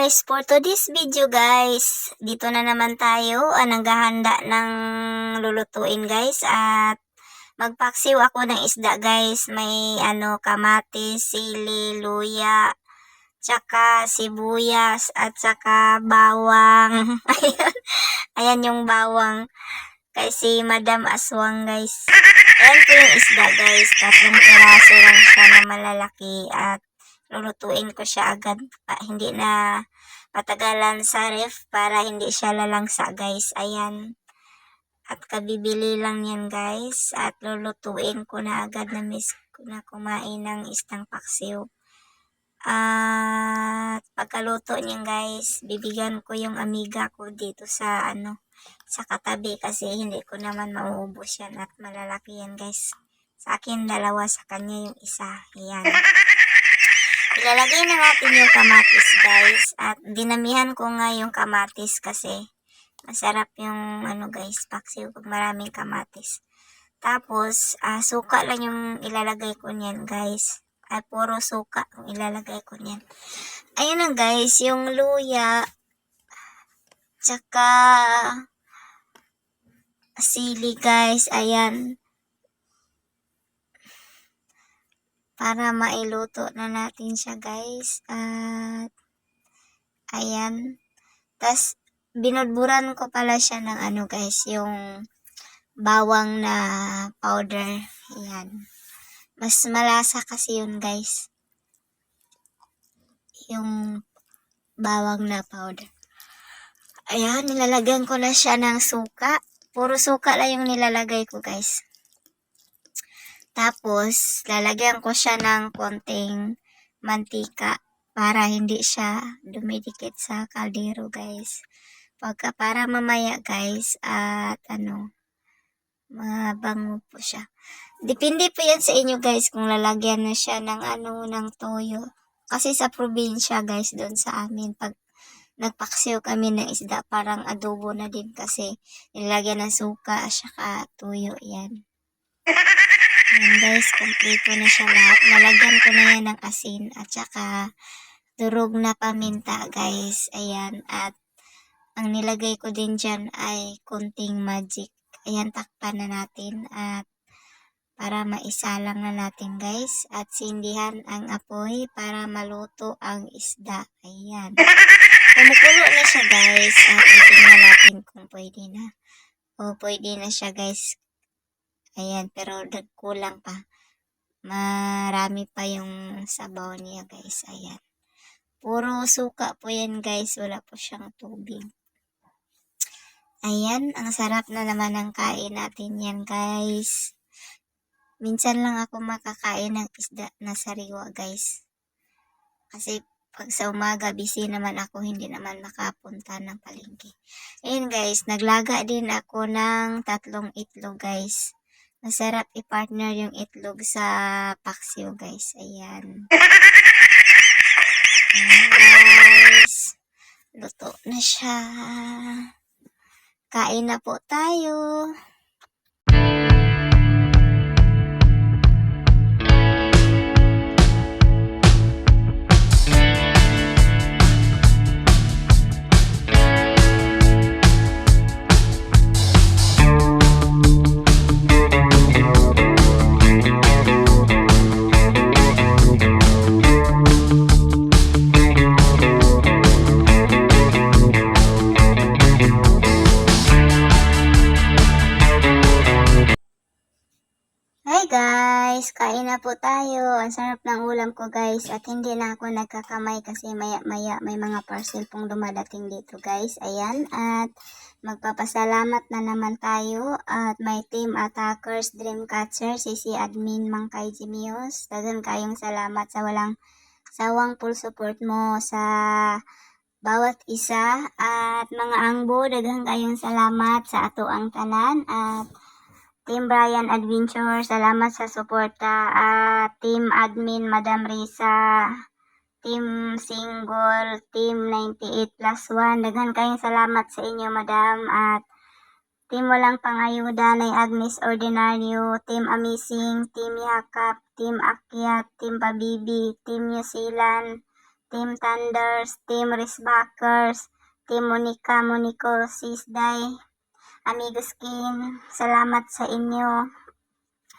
guys, for today's video guys, dito na naman tayo, ah, naghahanda ng lulutuin guys at magpaksiw ako ng isda guys, may ano kamatis, sili, luya, tsaka sibuyas at tsaka bawang. Ayan, ayan yung bawang. Kay si Madam Aswang guys. Ayan po yung isda guys, tatlong piraso lang siya na malalaki at lulutuin ko siya agad. Pa, hindi na patagalan sa ref para hindi siya lalangsa guys. Ayan. At kabibili lang yan guys. At lulutuin ko na agad na miss ko na kumain ng istang paksiw. At pagkaluto niyan guys, bibigyan ko yung amiga ko dito sa ano, sa katabi kasi hindi ko naman mauubos yan at malalaki yan guys. Sa akin dalawa, sa kanya yung isa. Ayan. Ilalagay na natin yung kamatis guys at dinamihan ko nga yung kamatis kasi masarap yung ano guys paksiw pag maraming kamatis. Tapos ah, suka lang yung ilalagay ko niyan guys. Ay puro suka yung ilalagay ko niyan. Ayun na guys, yung luya tsaka sili guys, ayan. para mailuto na natin siya guys. At ayan. Tapos binudburan ko pala siya ng ano guys, yung bawang na powder. Ayan. Mas malasa kasi yun guys. Yung bawang na powder. Ayan, nilalagyan ko na siya ng suka. Puro suka lang yung nilalagay ko guys. Tapos, lalagyan ko siya ng konting mantika para hindi siya dumidikit sa kaldero, guys. Pagka para mamaya, guys, at ano, mabango po siya. Depende po yan sa inyo, guys, kung lalagyan na siya ng ano, ng toyo. Kasi sa probinsya, guys, doon sa amin, pag nagpaksiw kami ng isda, parang adobo na din kasi nilagyan ng suka at saka tuyo, yan. Ayan guys, kompleto na siya lahat. Nalagyan ko na yan ng asin at saka durog na paminta guys. Ayan, at ang nilagay ko din dyan ay kunting magic. Ayan, takpan na natin at para maisalang na natin guys. At sindihan ang apoy para maluto ang isda. Ayan. Kumukulo na siya guys at itingnan natin kung pwede na. O pwede na siya guys Ayan, pero nagkulang pa. Marami pa yung sabaw niya, guys. Ayan. Puro suka po yan, guys. Wala po siyang tubig. Ayan, ang sarap na naman ng kain natin yan, guys. Minsan lang ako makakain ng isda na sariwa, guys. Kasi pag sa umaga, busy naman ako, hindi naman makapunta ng palengke. Ayan, guys, naglaga din ako ng tatlong itlog, guys. Masarap i-partner yung itlog sa paksiw, guys. Ayan. Guys. Luto na siya. Kain na po tayo. Guys! Kain na po tayo. Ang sarap ng ulam ko guys. At hindi na ako nagkakamay kasi maya maya may mga parcel pong dumadating dito guys. Ayan. At magpapasalamat na naman tayo. At may team attackers, dreamcatcher, si si admin Mangkay Jimios. Dagan kayong salamat sa walang sawang full support mo sa bawat isa. At mga angbo, daghang kayong salamat sa ato ang tanan. At Team Brian Adventure, salamat sa suporta. At Team Admin, Madam Risa. Team Single, Team 98 plus 1. Daghan kayong salamat sa inyo, Madam. At Team Walang Pangayuda, Nay Agnes Ordinario, Team Amazing, Team Yakap, Team Akyat, Team Pabibi, Team New Zealand, Team Thunders, Team Risbackers, Team Monica, Monico, Sisday, Amigo Skin, salamat sa inyo.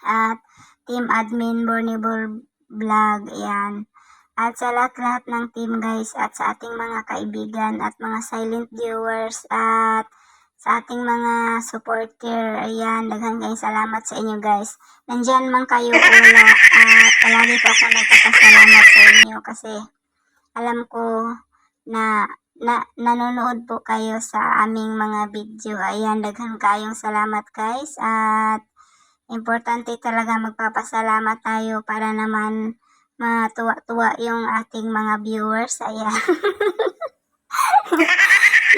At Team Admin, Bornable Vlog, ayan. At sa lahat-lahat ng team guys at sa ating mga kaibigan at mga silent viewers at sa ating mga supporter, ayan, daghang guys, salamat sa inyo guys. Nandyan man kayo wala at palagi po ako nagpapasalamat sa inyo kasi alam ko na, na nanonood po kayo sa aming mga video. Ayan, daghang kayong salamat guys at importante talaga magpapasalamat tayo para naman matuwa-tuwa yung ating mga viewers. Ayan.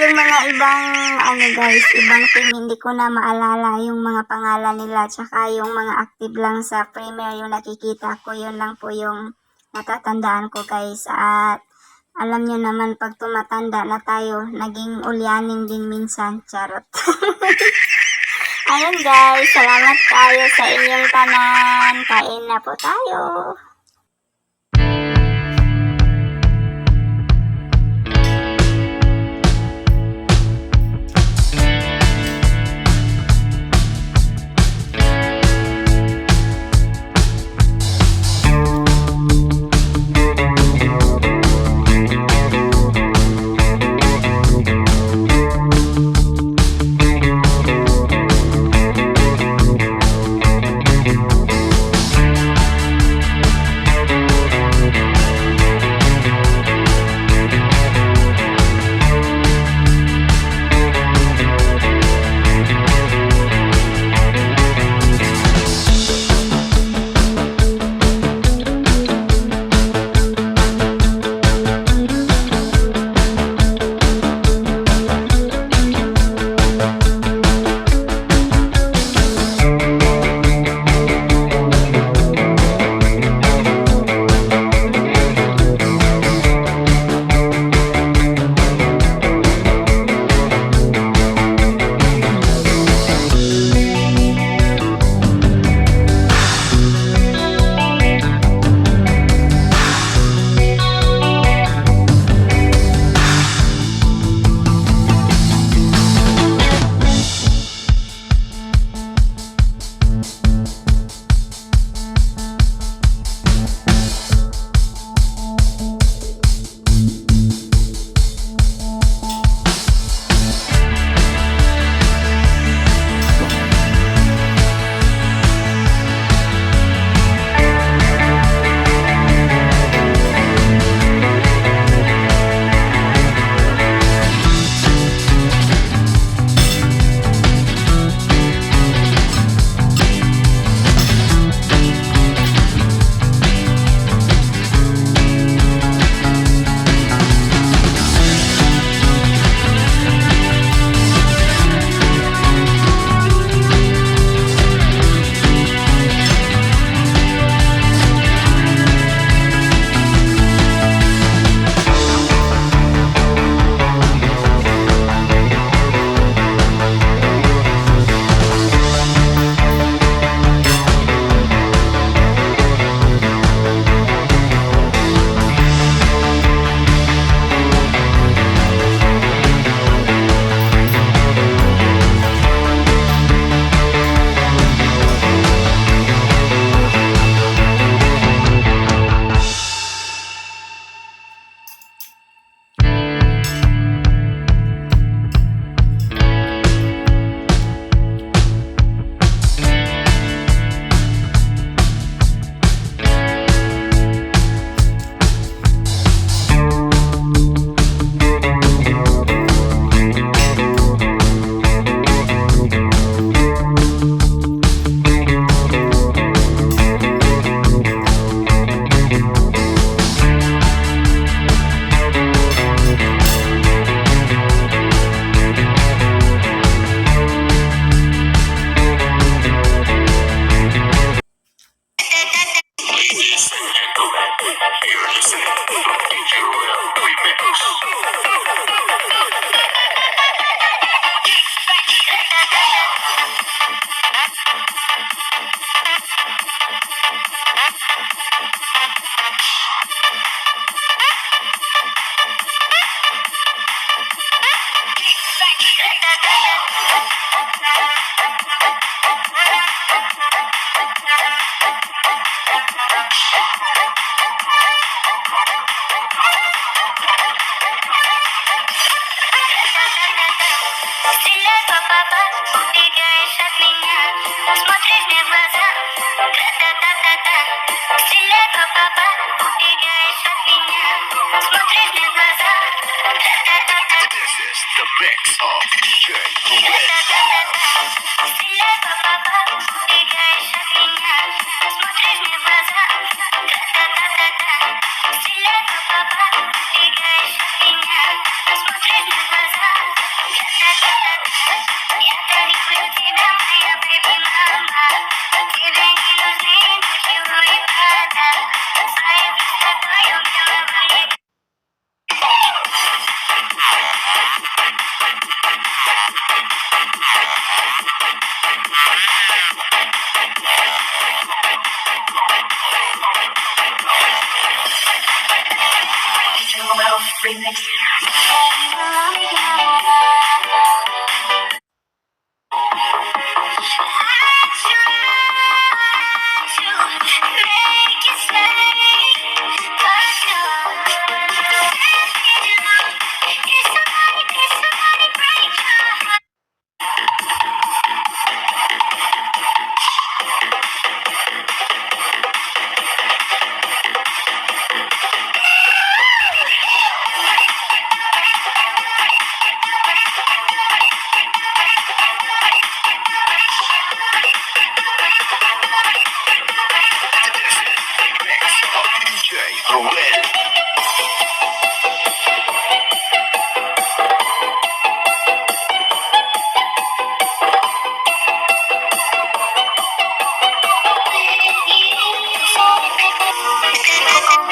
yung mga ibang ano guys, ibang team hindi ko na maalala yung mga pangalan nila tsaka yung mga active lang sa Premier yung nakikita ko yun lang po yung natatandaan ko guys at alam nyo naman pag tumatanda na tayo naging ulyanin din minsan charot. Ayun guys salamat tayo sa inyong tanan. Kain na po tayo Смотри мне в глаза. mix of DJ Red.